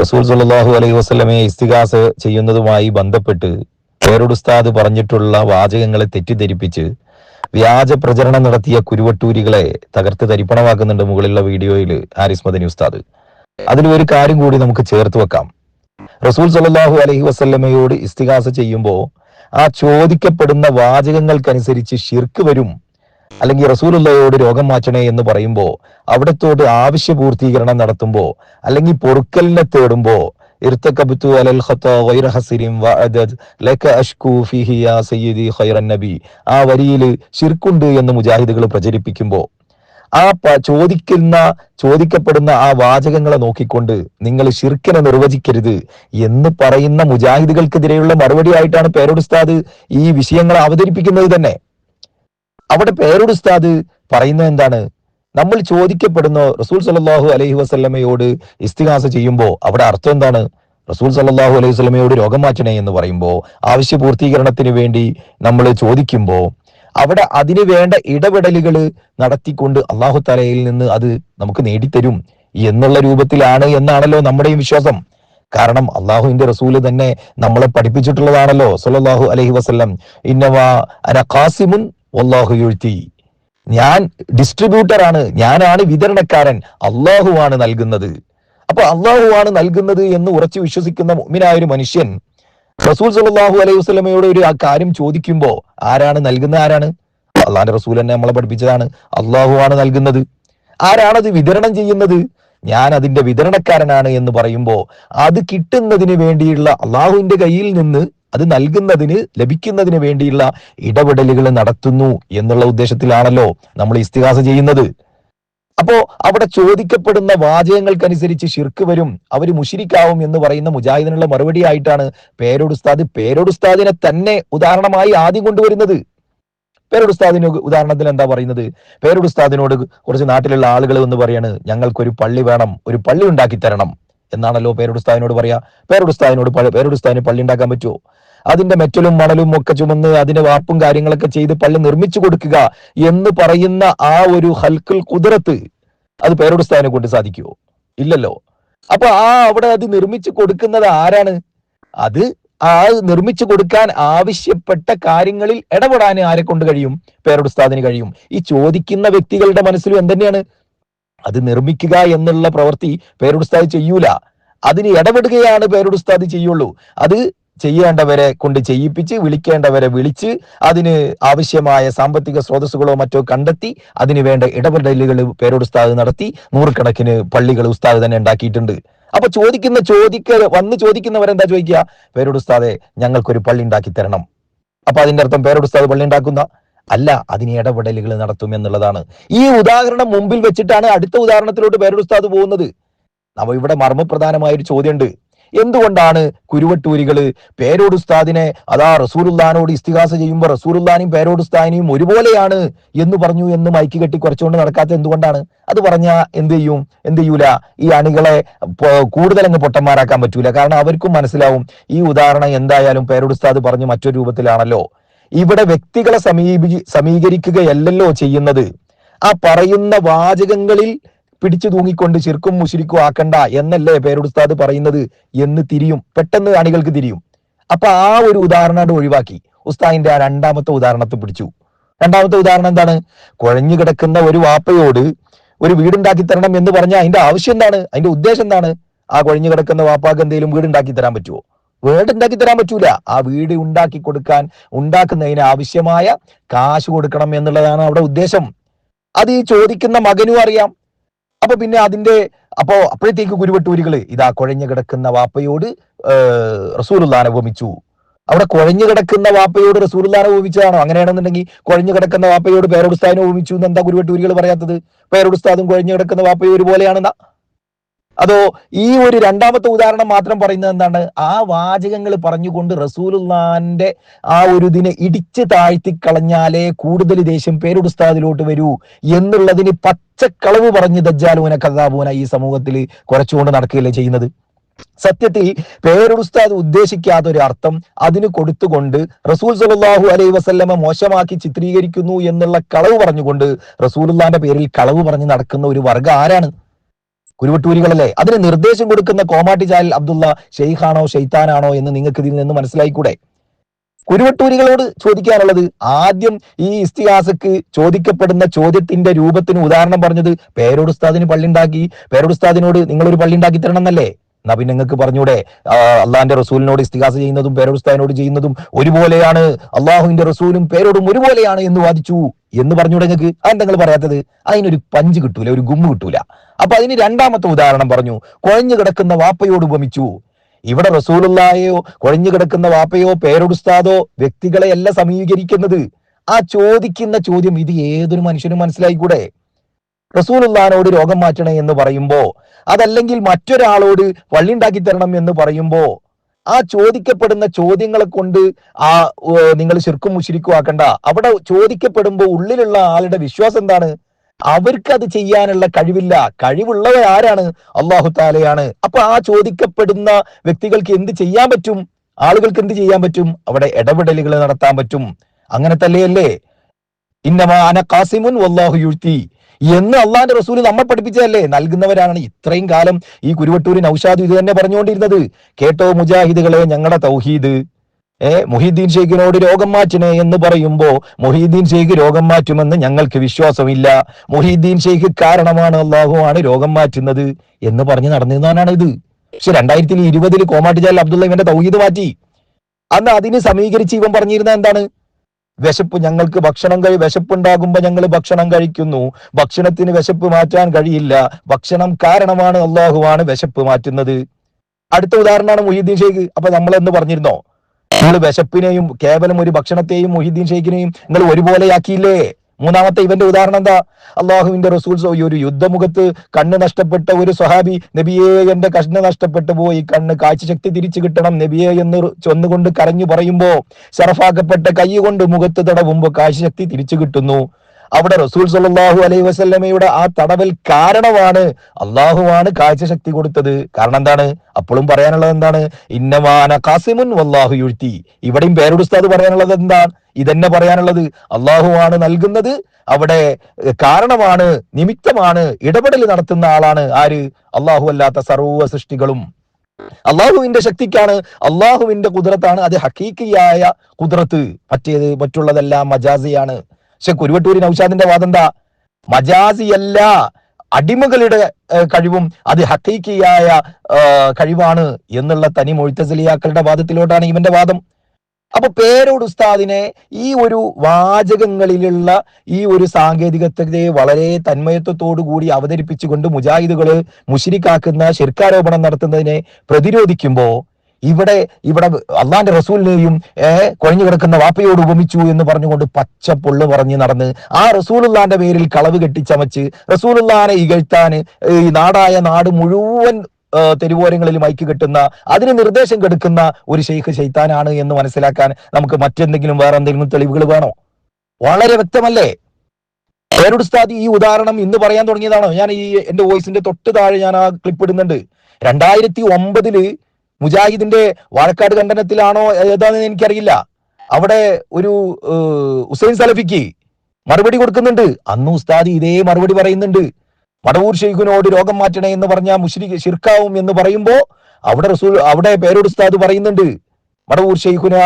റസൂൽ സല്ലല്ലാഹു അലൈഹി വസല്ലമയെ ഇസ്തിഗാസ ചെയ്യുന്നതുമായി ബന്ധപ്പെട്ട് പേരുടുസ്താദ് പറഞ്ഞിട്ടുള്ള വാചകങ്ങളെ തെറ്റിദ്ധരിപ്പിച്ച് വ്യാജ പ്രചരണം നടത്തിയ കുരുവട്ടൂരികളെ തകർത്ത് തരിപ്പണമാക്കുന്നുണ്ട് മുകളിലുള്ള വീഡിയോയിൽ ഹാരിസ് മദനി ഉസ്താദ്. അതിൽ ഒരു കാര്യം കൂടി നമുക്ക് ചേർത്ത് വെക്കാം. റസൂൽ സല്ലല്ലാഹു അലഹി വസ്ല്ലമയോട് ഇസ്തിഗാസ ചെയ്യുമ്പോൾ ആ ചോദിക്കപ്പെടുന്ന വാചകങ്ങൾക്കനുസരിച്ച് ഷിർക്ക് വരും അല്ലെങ്കിൽ റസൂലുള്ളയോട് രോഗം മാറ്റണേ എന്ന് പറയുമ്പോൾ അവിടത്തോട് ആവശ്യ പൂർത്തീകരണം നടത്തുമ്പോൾ അല്ലെങ്കിൽ പൊറുക്കലിനെ തേടുമ്പോൾ ഇർത്തക്കബ്തു അലൽ ലക അഷ്കൂ യാ സയ്യിദി ആ വരിയിൽ ശിർക്കുണ്ട് എന്ന് മുജാഹിദുകൾ പ്രചരിപ്പിക്കുമ്പോൾ ആ ചോദിക്കുന്ന ചോദിക്കപ്പെടുന്ന ആ വാചകങ്ങളെ നോക്കിക്കൊണ്ട് നിങ്ങൾ ഷിർക്കിനെ നിർവചിക്കരുത് എന്ന് പറയുന്ന മുജാഹിദുകൾക്കെതിരെയുള്ള മറുപടി ആയിട്ടാണ് പേരോടുസ്താദ് ഈ വിഷയങ്ങൾ അവതരിപ്പിക്കുന്നത് തന്നെ. അവിടെ പേരോട് ഉസ്താദ് പറയുന്നത് എന്താണ്? നമ്മൾ ചോദിക്കപ്പെടുന്ന റസൂൽ സല്ലാഹു അലൈഹി വസ്ലമയോട് ഇസ്തിഹാസ ചെയ്യുമ്പോൾ അവിടെ അർത്ഥം എന്താണ്? റസൂൽ സല്ലാഹു അലൈഹി വസ്ലമയോട് രോഗം മാറ്റണേ എന്ന് പറയുമ്പോൾ ആവശ്യ പൂർത്തീകരണത്തിന് വേണ്ടി നമ്മൾ ചോദിക്കുമ്പോൾ അവിടെ അതിന് വേണ്ട ഇടപെടലുകൾ നടത്തിക്കൊണ്ട് അള്ളാഹു തലയിൽ നിന്ന് അത് നമുക്ക് നേടിത്തരും എന്നുള്ള രൂപത്തിലാണ് എന്നാണല്ലോ നമ്മുടെയും വിശ്വാസം. കാരണം അള്ളാഹുവിന്റെ റസൂൽ തന്നെ നമ്മളെ പഠിപ്പിച്ചിട്ടുള്ളതാണല്ലോ സല്ലാഹു അലഹി വസ്ലം ഇന്നവാ അന വല്ലാഹു എഴുത്തി ഞാൻ ഡിസ്ട്രിബ്യൂട്ടർ ആണ്. ഞാനാണ് വിതരണക്കാരൻ. അള്ളാഹുവാണ് നൽകുന്നത്. അപ്പൊ അള്ളാഹുവാണ് നൽകുന്നത് എന്ന് ഉറച്ചു വിശ്വസിക്കുന്ന മുഅ്മിനായ ഒരു മനുഷ്യൻ റസൂൽ സല്ലല്ലാഹു അലൈഹി വസ്ലമയോട് ഒരു ആ കാര്യം ചോദിക്കുമ്പോ ആരാണ് നൽകുന്ന ആരാണ്? അള്ളാഹിന്റെ റസൂൽ എന്നെ നമ്മളെ പഠിപ്പിച്ചതാണ്. അള്ളാഹുവാണ് നൽകുന്നത്. ആരാണത് വിതരണം ചെയ്യുന്നത്? ഞാൻ അതിന്റെ വിതരണക്കാരനാണ് എന്ന് പറയുമ്പോ അത് കിട്ടുന്നതിന് വേണ്ടിയുള്ള അള്ളാഹുവിന്റെ കയ്യിൽ നിന്ന് അത് നൽകുന്നതിന് ലഭിക്കുന്നതിന് വേണ്ടിയുള്ള ഇടപെടലുകൾ നടത്തുന്നു എന്നുള്ള ഉദ്ദേശത്തിലാണല്ലോ നമ്മൾ ഇസ്തിഹാസ ചെയ്യുന്നത്. അപ്പോ അവിടെ ചോദിക്കപ്പെടുന്ന വാചകങ്ങൾക്കനുസരിച്ച് ഷിർക്ക് വരും അവർ മുഷിരിക്കാവും എന്ന് പറയുന്ന മുജാഹിദിനുള്ള മറുപടി ആയിട്ടാണ് പേരോടുസ്താദ് പേരോടുസ്താദിനെ തന്നെ ഉദാഹരണമായി ആദ്യം കൊണ്ടുവരുന്നത്. പേരോടുസ്താദിന് ഉദാഹരണത്തിൽ എന്താ പറയുന്നത്? പേരോടുസ്താദിനോട് കുറച്ച് നാട്ടിലുള്ള ആളുകൾ എന്ന് പറയാണ് ഞങ്ങൾക്കൊരു പള്ളി വേണം ഒരു പള്ളി ഉണ്ടാക്കി തരണം എന്നാണല്ലോ പേരുടുസ്താവിനോട് പറയാ. പേരുടുസ്താവിനോട് പേരുടുസ്താവിന് പള്ളി ഉണ്ടാക്കാൻ പറ്റുമോ അതിന്റെ മെറ്റലും മണലും ഒക്കെ ചുമന്ന് അതിന്റെ വാപ്പും കാര്യങ്ങളൊക്കെ ചെയ്ത് പള്ളി നിർമ്മിച്ചു കൊടുക്കുക എന്ന് പറയുന്ന ആ ഒരു ഹൽക്കുൽ കുതിരത്ത് അത് പേരുടുസ്താവിനെ കൊണ്ട് സാധിക്കുമോ ഇല്ലല്ലോ. അപ്പൊ ആ അവിടെ അത് നിർമ്മിച്ചു കൊടുക്കുന്നത് ആരാണ്? അത് ആ നിർമ്മിച്ചു കൊടുക്കാൻ ആവശ്യപ്പെട്ട കാര്യങ്ങളിൽ ഇടപെടാൻ ആരെ കൊണ്ട് കഴിയും? പേരോടുസ്താദിന് കഴിയും. ഈ ചോദിക്കുന്ന വ്യക്തികളുടെ മനസ്സിലും എന്തന്നെയാണ് അത് നിർമ്മിക്കുക എന്നുള്ള പ്രവൃത്തി പേരോടുസ്താദ് ചെയ്യൂല. അതിന് ഇടപെടുകയാണ് പേരോടുസ്താദ് ചെയ്യുള്ളൂ. അത് ചെയ്യേണ്ടവരെ കൊണ്ട് ചെയ്യിപ്പിച്ച് വിളിക്കേണ്ടവരെ വിളിച്ച് അതിന് ആവശ്യമായ സാമ്പത്തിക സ്രോതസ്സുകളോ മറ്റോ കണ്ടെത്തി അതിന് വേണ്ട ഇടപെടലുകൾ പേരോട് നടത്തി നൂറുകണക്കിന് പള്ളികൾ ഉസ്താദ് തന്നെ ഉണ്ടാക്കിയിട്ടുണ്ട്. അപ്പൊ ചോദിക്കുന്ന ചോദിക്ക വന്ന് ചോദിക്കുന്നവരെന്താ ചോദിക്കുക? പേരോട് ഉസ്താദെ ഞങ്ങൾക്കൊരു പള്ളി ഉണ്ടാക്കി തരണം അപ്പൊ അതിന്റെ അർത്ഥം പേരോട് ഉസ്താദ് പള്ളി ഉണ്ടാക്കുന്ന അല്ല അതിന് ഇടപെടലുകൾ നടത്തും എന്നുള്ളതാണ്. ഈ ഉദാഹരണം മുമ്പിൽ വെച്ചിട്ടാണ് അടുത്ത ഉദാഹരണത്തിലോട്ട് പേരോട് ഉസ്താദ് പോകുന്നത്. നമ്മ ഇവിടെ മർമ്മപ്രധാനമായ ഒരു ചോദ്യമുണ്ട്. എന്തുകൊണ്ടാണ് കുരുവട്ടൂരികൾ പേരോട് ഉസ്താദിനെ അതാ റസൂറുല്ലാനോട് ഇസ്തിഹാസ ചെയ്യുമ്പോൾ റസൂറുല്ലാനും പേരോട് ഉസ്താദിനെയും ഒരുപോലെയാണ് എന്ന് പറഞ്ഞു എന്ന് മൈക്ക് കെട്ടി കുറച്ചുകൊണ്ട് നടക്കാത്ത എന്തുകൊണ്ടാണ്? അത് പറഞ്ഞ എന്ത് ചെയ്യും? എന്ത് ചെയ്യൂല? ഈ അണികളെ കൂടുതൽ അങ്ങ് പൊട്ടന്മാരാക്കാൻ പറ്റൂല. കാരണം അവർക്കും മനസ്സിലാവും ഈ ഉദാഹരണം എന്തായാലും പേരോട് ഉസ്താദ് പറഞ്ഞു മറ്റൊരു രൂപത്തിലാണല്ലോ. ഇവിടെ വ്യക്തികളെ സമീപി സമീകരിക്കുകയല്ലല്ലോ ചെയ്യുന്നത്. ആ പറയുന്ന വാചകങ്ങളിൽ പിടിച്ചു തൂങ്ങിക്കൊണ്ട് ശിർക്കും മുഷിരിക്കും ആക്കണ്ട എന്നല്ലേ പേരുടുസ്താദ് പറയുന്നത് എന്ന് തിരിയും. പെട്ടെന്ന് അണികൾക്ക് തിരിയും. അപ്പൊ ആ ഒരു ഉദാഹരണം ഒഴിവാക്കി. ഉസ്താദിന്റെ ആ രണ്ടാമത്തെ ഉദാഹരണത്തെ പിടിച്ചു. രണ്ടാമത്തെ ഉദാഹരണം എന്താണ്? കുഴഞ്ഞു കിടക്കുന്ന ഒരു വാപ്പയോട് ഒരു വീടുണ്ടാക്കി തരണം എന്ന് പറഞ്ഞാൽ അതിന്റെ ആവശ്യം എന്താണ്? അതിന്റെ ഉദ്ദേശം എന്താണ്? ആ കുഴഞ്ഞു കിടക്കുന്ന വാപ്പാക്ക് എന്തെങ്കിലും വീടുണ്ടാക്കി തരാൻ പറ്റുമോ വീട് ഉണ്ടാക്കി തരാൻ പറ്റൂല. ആ വീട് ഉണ്ടാക്കി കൊടുക്കാൻ ഉണ്ടാക്കുന്നതിന് ആവശ്യമായ കാശ് കൊടുക്കണം എന്നുള്ളതാണ് അവിടെ ഉദ്ദേശം. അത് ഈ ചോദിക്കുന്ന മകനും അറിയാം. അപ്പൊ പിന്നെ അതിന്റെ അപ്പോ അപ്പോഴത്തേക്ക് കുരുവട്ടൂരികൾ ഇതാ കുഴഞ്ഞു കിടക്കുന്ന വാപ്പയോട് റസൂലുല്ലാനെ ഉപമിച്ചു അവിടെ കുഴഞ്ഞു കിടക്കുന്ന വാപ്പയോട് റസൂലുല്ലാനെ ഉപമിച്ചതാണോ അങ്ങനെയാണെന്നുണ്ടെങ്കിൽ കുഴഞ്ഞു കിടക്കുന്ന വാപ്പയോട് പേരോടുസ്താദിനെ ഉപമിച്ചു എന്ന് എന്താ കുരുവട്ടൂരികൾ പറയാത്തത്? പേരോടുസ്താദും കുഴഞ്ഞു കിടക്കുന്ന വാപ്പയും ഒരുപോലെയാണെന്നാ? അതോ ഈ ഒരു രണ്ടാമത്തെ ഉദാഹരണം മാത്രം പറയുന്നത് എന്താണ്? ആ വാചകങ്ങൾ പറഞ്ഞുകൊണ്ട് റസൂലുള്ളാന്റെ ആ ഒരു ഇതിനെ ഇടിച്ച് താഴ്ത്തി കളഞ്ഞാലേ കൂടുതൽ ദേഷ്യം പേരുടുസ്താദിലോട്ട് വരൂ എന്നുള്ളതിന് പച്ചക്കളവ് പറഞ്ഞ് ദജ്ജാലൂന കഥാപൂന ഈ സമൂഹത്തിൽ കുറച്ചുകൊണ്ട് നടക്കുകയല്ലേ ചെയ്യുന്നത്? സത്യത്തിൽ പേരുസ്താദ് ഉദ്ദേശിക്കാത്ത ഒരു അർത്ഥം അതിന് കൊടുത്തുകൊണ്ട് റസൂൽ സലാഹു അലൈ വസല്ലമ മോശമാക്കി ചിത്രീകരിക്കുന്നു എന്നുള്ള കളവ് പറഞ്ഞുകൊണ്ട് റസൂലുള്ളാന്റെ പേരിൽ കളവ് പറഞ്ഞ് നടക്കുന്ന ഒരു വർഗം ആരാണ്? കുരുവട്ടൂരികളല്ലേ? അതിന് നിർദ്ദേശം കൊടുക്കുന്ന കോമാട്ടി ചായൽ അബ്ദുള്ള ഷെയ്ഖാണോ ഷെയ്ത്താനാണോ എന്ന് നിങ്ങൾക്ക് ഇതിൽ നിന്ന് മനസ്സിലായിക്കൂടെ? കുരുവട്ടൂരികളോട് ചോദിക്കാനുള്ളത് ആദ്യം ഈ ഇസ്തിഹാസക്ക് ചോദിക്കപ്പെടുന്ന ചോദ്യത്തിന്റെ രൂപത്തിന് ഉദാഹരണം പറഞ്ഞത് പേരോട് പള്ളി ഉണ്ടാക്കി പേരോട് ഉസ്താദിനോട് നിങ്ങൾ ഒരു പള്ളി ഉണ്ടാക്കി തരണം എന്നല്ലേ? എന്നാ പിന്നെ നിങ്ങൾക്ക് പറഞ്ഞൂടെ അള്ളാഹിന്റെ റസൂലിനോട് ഇസ്തിഹാസ ചെയ്യുന്നതും പേരോടുസ്താദിനോട് ചെയ്യുന്നതും ഒരുപോലെയാണ് അള്ളാഹുവിന്റെ റസൂലും പേരോടും ഒരുപോലെയാണ് എന്ന് വാദിച്ചു. എന്ന് പറഞ്ഞൂടെ നിങ്ങൾക്ക് അതെന്താ നിങ്ങൾ പറയാത്തത്? അതിനൊരു പഞ്ച് കിട്ടൂല ഒരു ഗുമ്മ് കിട്ടൂല. അപ്പൊ അതിന് രണ്ടാമത്തെ ഉദാഹരണം പറഞ്ഞു. കുഴഞ്ഞു കിടക്കുന്ന വാപ്പയോട് ഉപമിച്ചു. ഇവിടെ റസൂലുള്ളായോ കുഴഞ്ഞു കിടക്കുന്ന വാപ്പയോ പേരൊടുസ്താദോ വ്യക്തികളെയല്ല സമീകരിക്കുന്നത്. ആ ചോദിക്കുന്ന ചോദ്യം ഇത് ഏതൊരു മനുഷ്യനും മനസ്സിലായിക്കൂടെ? റസൂലുള്ളാനോട് രോഗം മാറ്റണേ എന്ന് പറയുമ്പോ അതല്ലെങ്കിൽ മറ്റൊരാളോട് വള്ളിണ്ടാക്കി തരണം എന്ന് പറയുമ്പോ ആ ചോദിക്കപ്പെടുന്ന ചോദ്യങ്ങളെ കൊണ്ട് ആ നിങ്ങൾ ശിർക്കും മുശിരിക്കും ആക്കണ്ട. അവിടെ ചോദിക്കപ്പെടുമ്പോൾ ഉള്ളിലുള്ള ആളുടെ വിശ്വാസം എന്താണ്? അവർക്ക് അത് ചെയ്യാനുള്ള കഴിവില്ല. കഴിവുള്ളവ ആരാണ്? അള്ളാഹു താലയാണ്. അപ്പൊ ആ ചോദിക്കപ്പെടുന്ന വ്യക്തികൾക്ക് എന്ത് ചെയ്യാൻ പറ്റും? ആളുകൾക്ക് എന്ത് ചെയ്യാൻ പറ്റും? അവിടെ ഇടപെടലുകൾ നടത്താൻ പറ്റും. അങ്ങനെ തന്നെയല്ലേ ഇന്നമാന കാസിമുൻ വല്ലാഹു എന്ന് അള്ളാന്റെ റസൂൽ നമ്മൾ പഠിപ്പിച്ചതല്ലേ? നൽകുന്നവരാണ് ഇത്രയും കാലം ഈ കുരുവട്ടൂരിൻ ഔഷാദ് ഇത് തന്നെ പറഞ്ഞുകൊണ്ടിരുന്നത്. കേട്ടോ മുജാഹിദുകളെ ഞങ്ങളുടെ തൗഹീദ്. ഏ മുഹീദ്ദീൻ ഷെയ്ഖിനോട് രോഗം മാറ്റണേ എന്ന് പറയുമ്പോ മുഹീദ്ദീൻ ഷെയ്ഖ് രോഗം മാറ്റുമെന്ന് ഞങ്ങൾക്ക് വിശ്വാസമില്ല. മുഹീദ്ദീൻ ഷെയ്ഖ് കാരണമാണ് അള്ളാഹുവാണ് രോഗം മാറ്റുന്നത് എന്ന് പറഞ്ഞ് നടന്നിരുന്നവനാണ് ഇത്. പക്ഷെ രണ്ടായിരത്തി ഇരുപതിൽ കോമാട്ടിജാൽ അബ്ദുള്ള ഇവന്റെ തൗഹീദ് മാറ്റി. അന്ന് അതിന് സമീകരിച്ച് ഇവൻ പറഞ്ഞിരുന്ന എന്താണ്? വിശപ്പ് ഞങ്ങൾക്ക് ഭക്ഷണം കഴി വിശപ്പുണ്ടാകുമ്പോ ഞങ്ങൾ ഭക്ഷണം കഴിക്കുന്നു. ഭക്ഷണത്തിന് വിശപ്പ് മാറ്റാൻ കഴിയില്ല. ഭക്ഷണം കാരണമാണ് അള്ളാഹുവാണ് വിശപ്പ് മാറ്റുന്നത്. അടുത്ത ഉദാഹരണമാണ് മുഹീദ്ദീൻ ഷെയ്ഖ്. അപ്പൊ നമ്മൾ എന്ന് പറഞ്ഞിരുന്നോ? നിങ്ങൾ വിശപ്പിനെയും കേവലം ഒരു ഭക്ഷണത്തെയും മുഹീദ്ദീൻ ഷെയ്ഖിനെയും നിങ്ങൾ ഒരുപോലെയാക്കിയില്ലേ? മൂന്നാമത്തെ ഇവന്റെ ഉദാഹരണം എന്താ? അള്ളാഹുവിന്റെ റസൂൽ ഒരു യുദ്ധമുഖത്ത് കണ്ണ് നഷ്ടപ്പെട്ട ഒരു സ്വഹാബി നബിയെ എന്റെ കണ്ണ് നഷ്ടപ്പെട്ടു പോയി. കണ്ണ് കാഴ്ചശക്തി തിരിച്ചു കിട്ടണം നബിയെ എന്ന് ചൊന്നുകൊണ്ട് കരഞ്ഞു പറയുമ്പോ ഷറഫാക്കപ്പെട്ട കൈ കൊണ്ട് മുഖത്ത് തടവുമ്പോ കാഴ്ചശക്തി തിരിച്ചു കിട്ടുന്നു. അവിടെ റസൂൽ സല്ലല്ലാഹു അലൈഹി വസല്ലമയുടെ ആ തടവൽ കാരണമാണ് അള്ളാഹുവാണ് കാഴ്ചശക്തി കൊടുത്തത്. കാരണം എന്താണ്? അപ്പോഴും പറയാനുള്ളത് എന്താണ്? ഇന്നമാന കാസിമുൻ വല്ലാഹു യുഴ്ത്തി. ഇവിടെയും പേരുടുസ്താദ് പറയാനുള്ളത് എന്താണ്? ഇതന്നെ പറയാനുള്ളത്. അള്ളാഹുവാണ് നൽകുന്നത്. അവിടെ കാരണമാണ് നിമിത്തമാണ് ഇടപെടൽ നടത്തുന്ന ആളാണ് ആര്? അള്ളാഹു അല്ലാത്ത സർവ സൃഷ്ടികളും. അള്ളാഹുവിന്റെ ശക്തിക്കാണ് അള്ളാഹുവിന്റെ കുതിരത്താണ് അത് ഹക്കീക്കിയായ കുതിരത്ത്. മറ്റേത് മറ്റുള്ളതെല്ലാം മജാസിയാണ്. പക്ഷെ കുരുവട്ടൂരി നൌഷാദിന്റെ വാദം എന്താ മജാസിയല്ല അടിമകളുടെ കഴിവും അത് ഹക്കീക്കിയായ കഴിവാണ് എന്നുള്ള തനി മൊഴിത്തസലിയാക്കളുടെ വാദത്തിലോട്ടാണ് ഇവന്റെ വാദം. അപ്പൊ പേരോട് ഉസ്താദിനെ ഈ ഒരു വാചകങ്ങളിലുള്ള ഈ ഒരു സാങ്കേതികത്വത്തെ വളരെ തന്മയത്വത്തോടു കൂടി അവതരിപ്പിച്ചുകൊണ്ട് മുജാഹിദുകൾ മുഷിരിക്കാക്കുന്ന ശിർക്കാരോപണം നടത്തുന്നതിനെ പ്രതിരോധിക്കുമ്പോ ഇവിടെ ഇവിടെ അള്ളാന്റെ റസൂലിനെയും കുഴഞ്ഞു കിടക്കുന്ന വാപ്പയോട് ഉപമിച്ചു എന്ന് പറഞ്ഞുകൊണ്ട് പച്ച പൊള്ളു പറഞ്ഞ് നടന്ന് ആ റസൂലുള്ളാന്റെ പേരിൽ കളവ് കെട്ടിച്ചമച്ച് റസൂലുള്ളാനെ ഇകഴ്ത്താന് ഈ നാടായ നാട് മുഴുവൻ തെരുവോരങ്ങളിൽ മൈക്ക് കെട്ടുന്ന അതിന് നിർദ്ദേശം കെടുക്കുന്ന ഒരു ഷെയ്ഖ് ശൈത്താനാണ് എന്ന് മനസ്സിലാക്കാൻ നമുക്ക് മറ്റെന്തെങ്കിലും വേറെ എന്തെങ്കിലും തെളിവുകൾ വേണോ? വളരെ വ്യക്തമല്ലേ? പേരുടുസ്താദ് ഈ ഉദാഹരണം ഇന്ന് പറയാൻ തുടങ്ങിയതാണോ? ഞാൻ ഈ എന്റെ വോയിസിന്റെ തൊട്ട് താഴെ ഞാൻ ആ ക്ലിപ്പ് ഇടുന്നുണ്ട്. രണ്ടായിരത്തി ഒമ്പതിൽ മുജാഹിദിന്റെ വാഴക്കാട് കണ്ടനത്തിലാണോ ഏതാണെന്ന് എനിക്കറിയില്ല. അവിടെ ഒരു ഹുസൈൻ സലഫിക്ക് മറുപടി കൊടുക്കുന്നുണ്ട്. അന്ന് ഉസ്താദ് ഇതേ മറുപടി പറയുന്നുണ്ട്. മടവൂർ ഷെയ്ഖിനോട് രോഗം മാറ്റണേ എന്ന് പറഞ്ഞാൽ മുഷ്രിഖ് ഷിർക്കാവും എന്ന് പറയുമ്പോ അവിടെ റസൂൽ അവിടെ പേരോട് ഉസ്താദ് പറയുന്നുണ്ട്. മടവൂർ ഷെയ്ഖുന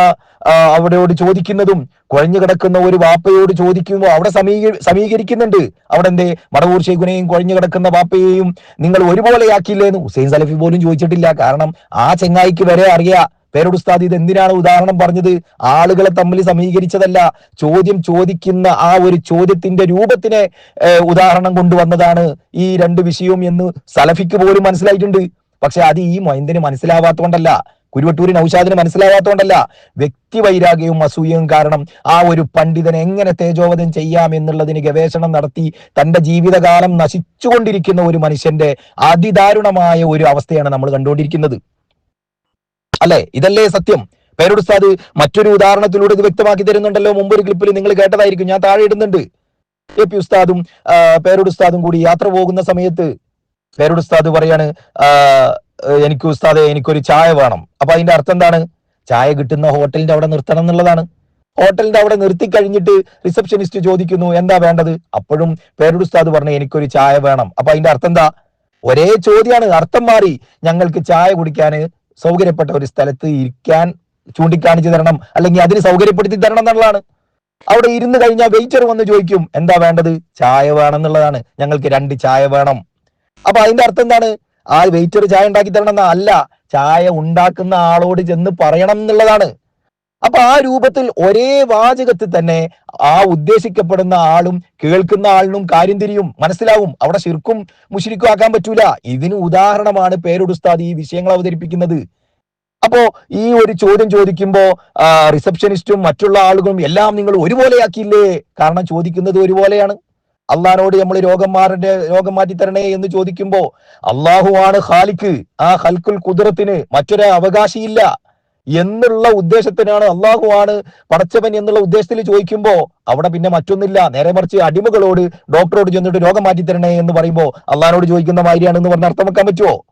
അവിടെയോട് ചോദിക്കുന്നതും കുഴഞ്ഞു കിടക്കുന്ന ഒരു വാപ്പയോട് ചോദിക്കുമ്പോൾ അവിടെ സമീക സമീകരിക്കുന്നുണ്ട്. അവിടെ എന്തേ? മടവൂർ ഷെയ്ഖുനെയും കുഴഞ്ഞു കിടക്കുന്ന വാപ്പയെയും നിങ്ങൾ ഒരുപോലെയാക്കിയില്ലേ എന്ന് ഹുസൈൻ സലഫി പോലും ചോദിച്ചിട്ടില്ല. കാരണം ആ ചെങ്ങായിക്ക് വരെ അറിയാം. പേരോട് ഉസ്താദ് ഇത് എന്തിനാണ് ഉദാഹരണം പറഞ്ഞത്? ആളുകളെ തമ്മിൽ സമീകരിച്ചതല്ല. ചോദ്യം ചോദിക്കുന്ന ആ ഒരു ചോദ്യത്തിന്റെ രൂപത്തിനെ ഉദാഹരണം കൊണ്ടുവന്നതാണ് ഈ രണ്ട് വിഷയവും എന്ന് സലഫിക്ക് പോലും മനസ്സിലായിട്ടുണ്ട്. പക്ഷെ അത് ഈ മൈന്ദിന് മനസ്സിലാവാത്തോണ്ടല്ല കുരുവട്ടൂരി നൌഷാദിന് മനസ്സിലാകാത്തതുകൊണ്ടല്ല വ്യക്തി വൈരാഗ്യവും അസൂയവും കാരണം ആ ഒരു പണ്ഡിതനെ എങ്ങനെ തേജോവധം ചെയ്യാം എന്നുള്ളതിന് ഗവേഷണം നടത്തി തന്റെ ജീവിതകാലം നശിച്ചുകൊണ്ടിരിക്കുന്ന ഒരു മനുഷ്യന്റെ അതിദാരുണമായ ഒരു അവസ്ഥയാണ് നമ്മൾ കണ്ടുകൊണ്ടിരിക്കുന്നത്. അല്ലെ? ഇതല്ലേ സത്യം? പേരുടുസ്താദ് മറ്റൊരു ഉദാഹരണത്തിലൂടെ ഇത് വ്യക്തമാക്കി തരുന്നുണ്ടല്ലോ. മുമ്പൊരു ക്ലിപ്പിൽ നിങ്ങൾ കേട്ടതായിരിക്കും. ഞാൻ താഴെ ഇടുന്നുണ്ട്. എ പി ഉസ്താദും പേരുടുസ്താദും കൂടി യാത്ര പോകുന്ന സമയത്ത് പേരോട് ഉസ്താദ് പറയാണ് എനിക്ക് ഉസ്താദെ എനിക്കൊരു ചായ വേണം. അപ്പൊ അതിന്റെ അർത്ഥം എന്താണ്? ചായ കിട്ടുന്ന ഹോട്ടലിന്റെ അവിടെ നിർത്തണം എന്നുള്ളതാണ്. ഹോട്ടലിന്റെ അവിടെ നിർത്തി കഴിഞ്ഞിട്ട് റിസപ്ഷനിസ്റ്റ് ചോദിക്കുന്നു എന്താ വേണ്ടത്? അപ്പോഴും പേരുടെ ഉസ്താദ് പറഞ്ഞു എനിക്കൊരു ചായ വേണം. അപ്പൊ അതിന്റെ അർത്ഥം എന്താ? ഒരേ ചോദ്യമാണ് അർത്ഥം മാറി ഞങ്ങൾക്ക് ചായ കുടിക്കാൻ സൗകര്യപ്പെട്ട ഒരു സ്ഥലത്ത് ഇരിക്കാൻ ചൂണ്ടിക്കാണിച്ചു തരണം അല്ലെങ്കിൽ അതിന് സൗകര്യപ്പെടുത്തി തരണം എന്നുള്ളതാണ്. അവിടെ ഇരുന്ന് കഴിഞ്ഞാൽ വെയിറ്റർ വന്ന് ചോദിക്കും എന്താ വേണ്ടത്? ചായ വേണം എന്നുള്ളതാണ്. ഞങ്ങൾക്ക് രണ്ട് ചായ വേണം. അപ്പൊ അതിന്റെ അർത്ഥം എന്താണ്? ആ വെയിറ്റർ ചായ ഉണ്ടാക്കി തരണം അല്ല ചായ ഉണ്ടാക്കുന്ന ആളോട് ചെന്ന് പറയണം എന്നുള്ളതാണ്. അപ്പൊ ആ രൂപത്തിൽ ഒരേ വാചകത്തിൽ തന്നെ ആ ഉദ്ദേശിക്കപ്പെടുന്ന ആളും കേൾക്കുന്ന ആളിനും കാര്യം തിരിയും മനസ്സിലാവും. അവിടെ ശിർക്കും മുഷിരിക്കും ആക്കാൻ പറ്റൂല. ഇതിന് ഉദാഹരണമാണ് പേരുടുസ്താദ് ഈ വിഷയങ്ങൾ അവതരിപ്പിക്കുന്നത്. അപ്പോ ഈ ഒരു ചോദ്യം ചോദിക്കുമ്പോ റിസപ്ഷനിസ്റ്റും മറ്റുള്ള ആളുകളും എല്ലാം നിങ്ങൾ ഒരുപോലെയാക്കിയില്ലേ? കാരണം ചോദിക്കുന്നത് ഒരുപോലെയാണ്. അള്ളഹാനോട് നമ്മൾ രോഗം മാറേണ്ട രോഗം മാറ്റി തരണേ എന്ന് ചോദിക്കുമ്പോ അള്ളാഹുവാണ് ഖാലിക്ക് ആ ഹൽക്കുൽ കുതിരത്തിന് മറ്റൊരു അവകാശിയില്ല എന്നുള്ള ഉദ്ദേശത്തിനാണ് അള്ളാഹു ആണ് പടച്ചവൻ എന്നുള്ള ഉദ്ദേശത്തിൽ ചോദിക്കുമ്പോ അവിടെ പിന്നെ മറ്റൊന്നില്ല. നേരെ മറിച്ച് അടിമകളോട് ഡോക്ടറോട് ചെന്നിട്ട് രോഗം മാറ്റി തരണേ എന്ന് പറയുമ്പോ അള്ളഹാനോട് ചോദിക്കുന്ന മാതിരിയാണെന്ന് പറഞ്ഞ് അർത്ഥം വെക്കാൻ പറ്റുമോ?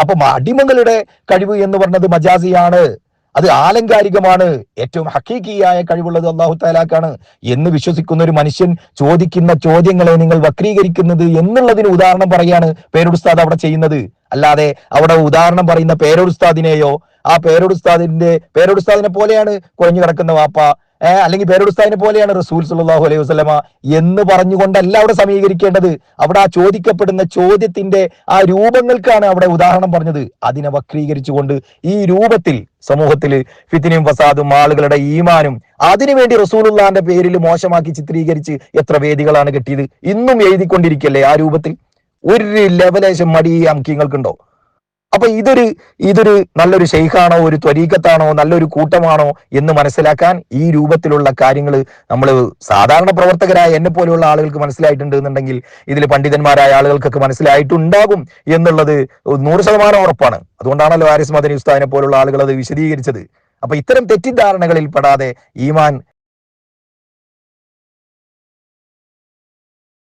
അപ്പൊ അടിമകളുടെ കഴിവ് എന്ന് പറഞ്ഞത് മജാസിയാണ്. അത് ആലങ്കാരികമാണ്. ഏറ്റവും ഹക്കീക്കിയായ കഴിവുള്ളത് അള്ളാഹു താലാക്കാണ് എന്ന് വിശ്വസിക്കുന്ന ഒരു മനുഷ്യൻ ചോദിക്കുന്ന ചോദ്യങ്ങളെ നിങ്ങൾ വക്രീകരിക്കുന്നത് എന്നുള്ളതിന് ഉദാഹരണം പറയാണ് പേരുസ്താദ് അവിടെ ചെയ്യുന്നത്. അല്ലാതെ അവിടെ ഉദാഹരണം പറയുന്ന പേരോടുസ്താദിനെയോ ആ പേരോടുസ്താദിന്റെ പേരോടുസ്താദിനെ പോലെയാണ് കുഴഞ്ഞു കിടക്കുന്ന വാപ്പ. അല്ലെങ്കിൽ പേരുസ്താദിനെ പോലെയാണ് റസൂൽ സുല്ലാഹു അലൈഹി വസ്ലമ എന്ന് പറഞ്ഞുകൊണ്ടല്ല അവിടെ സമീകരിക്കേണ്ടത്. അവിടെ ആ ചോദിക്കപ്പെടുന്ന ചോദ്യത്തിന്റെ ആ രൂപങ്ങൾക്കാണ് അവിടെ ഉദാഹരണം പറഞ്ഞത്. അതിനെ വക്രീകരിച്ചുകൊണ്ട് ഈ രൂപത്തിൽ സമൂഹത്തിൽ ഫിത്തിനും ഫസാദും ആളുകളുടെ ഈമാനും അതിനുവേണ്ടി റസൂലുള്ളാന്റെ പേരിൽ മോശമാക്കി ചിത്രീകരിച്ച് എത്ര വേദികളാണ് കിട്ടിയത്. ഇന്നും എഴുതിക്കൊണ്ടിരിക്കല്ലേ ആ രൂപത്തിൽ? ഒരു ലെവലേശം മടി ഈ അംക്കിങ്ങൾക്കുണ്ടോ? അപ്പൊ ഇതൊരു ഇതൊരു നല്ലൊരു ഷെയ്ഖാണോ ഒരു ത്വരീക്കത്താണോ നല്ലൊരു കൂട്ടമാണോ എന്ന് മനസ്സിലാക്കാൻ ഈ രൂപത്തിലുള്ള കാര്യങ്ങൾ നമ്മൾ സാധാരണ പ്രവർത്തകരായ എന്നെ പോലെയുള്ള ആളുകൾക്ക് മനസ്സിലായിട്ടുണ്ട് എന്നുണ്ടെങ്കിൽ ഇതിൽ പണ്ഡിതന്മാരായ ആളുകൾക്കൊക്കെ മനസ്സിലായിട്ടുണ്ടാകും എന്നുള്ളത് നൂറ് ശതമാനം ഉറപ്പാണ്. അതുകൊണ്ടാണല്ലോ ആരിസ് മദനി ഉസ്താദിനെ പോലുള്ള ആളുകൾ അത് വിശദീകരിച്ചത്. അപ്പൊ ഇത്തരം തെറ്റിദ്ധാരണകളിൽ പെടാതെ ഈമാൻ